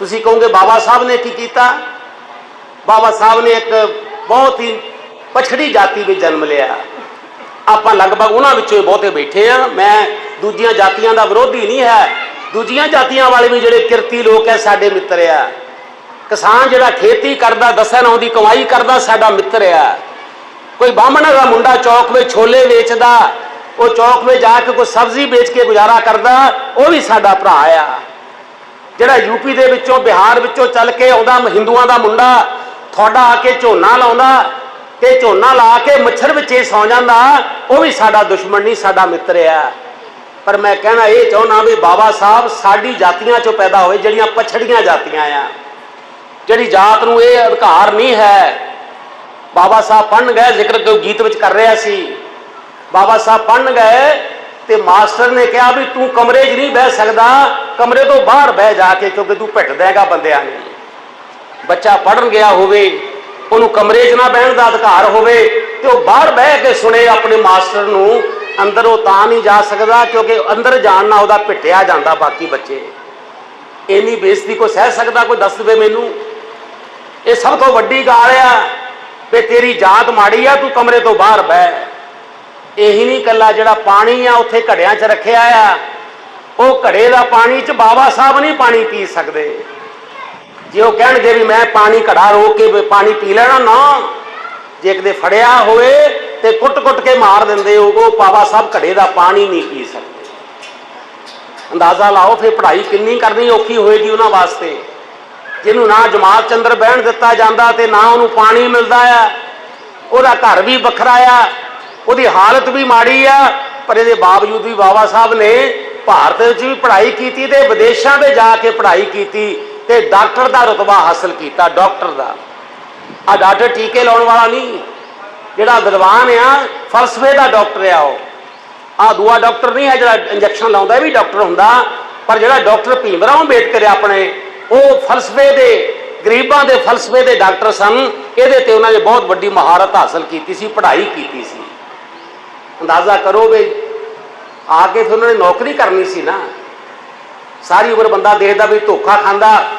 ਤੁਸੀਂ ਕਹੋਗੇ ਬਾਬਾ ਸਾਹਿਬ ਨੇ ਕੀ ਕੀਤਾ? ਬਾਬਾ ਸਾਹਿਬ ਨੇ ਇੱਕ ਬਹੁਤ ਹੀ ਪਛੜੀ ਜਾਤੀ ਵਿੱਚ ਜਨਮ ਲਿਆ। ਆਪਾਂ ਲਗਭਗ ਉਹਨਾਂ ਵਿੱਚੋਂ ਬਹੁਤੇ ਬੈਠੇ ਆ ਮੈਂ ਦੂਜੀਆਂ ਜਾਤੀਆਂ ਦਾ ਵਿਰੋਧੀ ਨਹੀਂ ਹੈ। ਦੂਜੀਆਂ ਜਾਤੀਆਂ ਵਾਲੇ ਵੀ ਜਿਹੜੇ ਕਿਰਤੀ ਲੋਕ ਐ ਸਾਡੇ ਮਿੱਤਰ ਆ। ਕਿਸਾਨ ਜਿਹੜਾ ਖੇਤੀ ਕਰਦਾ ਦਸਾਂ ਨੌ ਦੀ ਕਮਾਈ ਕਰਦਾ, ਸਾਡਾ ਮਿੱਤਰ ਆ। ਕੋਈ ਬਾਹਮਣ ਦਾ ਮੁੰਡਾ ਚੌਕ ਵਿੱਚ ਛੋਲੇ ਵੇਚਦਾ, ਉਹ ਚੌਕ ਵਿੱਚ ਜਾ ਕੇ ਕੋਈ ਸਬਜ਼ੀ ਵੇਚ ਕੇ ਗੁਜ਼ਾਰਾ ਕਰਦਾ, ਉਹ ਵੀ ਸਾਡਾ ਭਰਾ ਆ। ਜਿਹੜਾ ਯੂਪੀ ਦੇ ਵਿੱਚੋਂ, ਬਿਹਾਰ ਵਿੱਚੋਂ ਚੱਲ ਕੇ ਆਉਂਦਾ ਹਿੰਦੂਆਂ ਦਾ ਮੁੰਡਾ, ਤੁਹਾਡਾ ਆ ਕੇ ਝੋਨਾ ਲਾਉਂਦਾ ਤੇ ਝੋਨਾ ਲਾ ਕੇ ਮੱਛਰ ਵਿੱਚ ਇਹ ਸੌ ਜਾਂਦਾ, ਉਹ ਵੀ ਸਾਡਾ ਦੁਸ਼ਮਣ ਨਹੀਂ, ਸਾਡਾ ਮਿੱਤਰ ਆ। ਪਰ ਮੈਂ ਕਹਿਣਾ ਇਹ ਚਾਹੁੰਦਾ ਵੀ ਬਾਬਾ ਸਾਹਿਬ, ਸਾਡੀ ਜਾਤੀਆਂ ਚੋਂ ਪੈਦਾ ਹੋਏ ਜਿਹੜੀਆਂ ਪਛੜੀਆਂ ਜਾਤੀਆਂ ਆ। ਜਿਹੜੀ ਜਾਤ ਨੂੰ ਇਹ ਅਧਿਕਾਰ ਨਹੀਂ ਹੈ। ਬਾਬਾ ਸਾਹਿਬ ਪੜਨ ਗਏ, ਜ਼ਿਕਰ ਗੀਤ ਵਿੱਚ ਕਰ ਰਿਹਾ ਸੀ। ਬਾਬਾ ਸਾਹਿਬ ਪੜਨ ਗਏ ਤੇ ਮਾਸਟਰ ਨੇ ਕਿਹਾ ਵੀ ਤੂੰ ਕਮਰੇ 'ਚ ਨਹੀਂ ਬਹਿ ਸਕਦਾ ਕਮਰੇ ਤੋਂ ਬਾਹਰ ਬਹਿ ਜਾ ਕੇ ਕਿਉਂਕਿ ਤੂੰ ਭਿੱਟਦਾ ਹੈਗਾ ਬੰਦਿਆਂ ਨੂੰ। ਬੱਚਾ ਪੜਨ ਗਿਆ ਹੋਵੇ, ਉਹਨੂੰ ਕਮਰੇ 'ਚ ਨਾ ਬਹਿਣ ਦਾ ਅਧਿਕਾਰ ਹੋਵੇ ਤੇ ਉਹ ਬਾਹਰ ਬਹਿ ਕੇ ਸੁਣੇ ਆਪਣੇ ਮਾਸਟਰ ਨੂੰ, ਅੰਦਰ ਉਹ ਤਾਂ ਨਹੀਂ ਜਾ ਸਕਦਾ ਕਿਉਂਕਿ ਅੰਦਰ ਜਾਣ ਨਾਲ ਉਹਦਾ ਭਿੱਟਿਆ ਜਾਂਦਾ ਬਾਕੀ ਬੱਚੇ। ਇੰਨੀ ਬੇਇੱਜ਼ਤੀ ਕੋ ਸਹਿ ਸਕਦਾ? ਕੋਈ ਦੱਸ ਦੇਵੇ ਮੈਨੂੰ। ਇਹ ਸਭ ਤੋਂ ਵੱਡੀ ਗਾਲ ਆ ਵੀ ਤੇਰੀ ਜਾਤ ਮਾੜੀ ਆ, ਤੂੰ ਕਮਰੇ ਤੋਂ ਬਾਹਰ ਬਹਿ। ਇਹੀ ਨਹੀਂ ਕੱਲਾ ਜਿਹੜਾ ਪਾਣੀ ਆ, ਉੱਥੇ ਘੜਿਆਂ 'ਚ ਰੱਖਿਆ ਆ। ਉਹ ਘੜੇ ਦਾ ਪਾਣੀ 'ਚ ਬਾਬਾ ਸਾਹਿਬ ਨਹੀਂ ਪਾਣੀ ਪੀ ਸਕਦੇ। ਜੇ ਉਹ ਕਹਿਣਗੇ ਵੀ ਮੈਂ ਪਾਣੀ ਘੜਾ ਰੋਕ ਕੇ ਪਾਣੀ ਪੀ ਲੈਣਾ ਨਾ, ਜੇ ਕਦੇ ਫੜਿਆ ਹੋਵੇ ਤੇ ਕੁੱਟ-ਕੁੱਟ ਕੇ ਮਾਰ ਦਿੰਦੇ ਉਹ ਉਹ ਬਾਬਾ ਸਾਹਿਬ ਘੜੇ ਦਾ ਪਾਣੀ ਨਹੀਂ ਪੀ ਸਕਦੇ। ਅੰਦਾਜ਼ਾ ਲਾਓ ਫਿਰ ਪੜ੍ਹਾਈ ਕਿੰਨੀ ਕਰਨੀ ਔਖੀ ਹੋਏਗੀ ਉਹਨਾਂ ਵਾਸਤੇ। ਜਿਹਨੂੰ ਨਾ ਜਮਾਤ ਚੰਦਰ ਬਹਿਣ ਦਿੱਤਾ ਜਾਂਦਾ ਤੇ ਨਾ ਉਹਨੂੰ ਪਾਣੀ ਮਿਲਦਾ ਆ, ਉਹਦਾ ਘਰ ਵੀ ਵੱਖਰਾ ਆ, ਉਹਦੀ ਹਾਲਤ ਵੀ ਮਾੜੀ ਆ, ਪਰ ਇਹਦੇ ਬਾਵਜੂਦ ਵੀ ਬਾਬਾ ਸਾਹਿਬ ਨੇ ਭਾਰਤ ਵਿੱਚ ਵੀ ਪੜ੍ਹਾਈ ਕੀਤੀ ਤੇ ਵਿਦੇਸ਼ਾਂ ਤੇ ਜਾ ਕੇ ਪੜ੍ਹਾਈ ਕੀਤੀ ਤੇ ਡਾਕਟਰ ਦਾ ਰਤਬਾ ਹਾਸਲ ਕੀਤਾ, ਡਾਕਟਰ ਦਾ। ਆ ਡਾਕਟਰ ਟੀਕੇ ਲਾਉਣ ਵਾਲਾ ਨਹੀਂ, ਜਿਹੜਾ ਵਿਦਵਾਨ ਆ, ਫਲਸਫੇ ਦਾ ਡਾਕਟਰ ਆ ਉਹ। ਆ ਦੂਆ ਡਾਕਟਰ ਨਹੀਂ ਹੈ ਜਿਹੜਾ ਇੰਜੈਕਸ਼ਨ ਲਾਉਂਦਾ, ਇਹ ਵੀ ਡਾਕਟਰ ਹੁੰਦਾ, ਪਰ ਜਿਹੜਾ ਡਾਕਟਰ ਭੀਮ ਰਾਓ ਅੰਬੇਦਕਰ ਆ ਆਪਣੇ, ਉਹ ਫਲਸਫੇ ਦੇ, ਗਰੀਬਾਂ ਦੇ ਫਲਸਫੇ ਦੇ ਡਾਕਟਰ ਸਨ। ਇਹਦੇ ਤੇ ਉਹਨਾਂ ਨੇ ਬਹੁਤ ਵੱਡੀ ਮਹਾਰਤ ਹਾਸਲ ਕੀਤੀ ਸੀ, ਪੜ੍ਹਾਈ ਕੀਤੀ ਸੀ। ਅੰਦਾਜ਼ਾ ਕਰੋ ਵੀ ਆ ਕੇ ਫਿਰ ਉਹਨਾਂ ਨੇ ਨੌਕਰੀ ਕਰਨੀ ਸੀ ਨਾ। ਸਾਰੀ ਉਮਰ ਬੰਦਾ ਦੇਖਦਾ ਵੀ ਧੋਖਾ ਖਾਂਦਾ।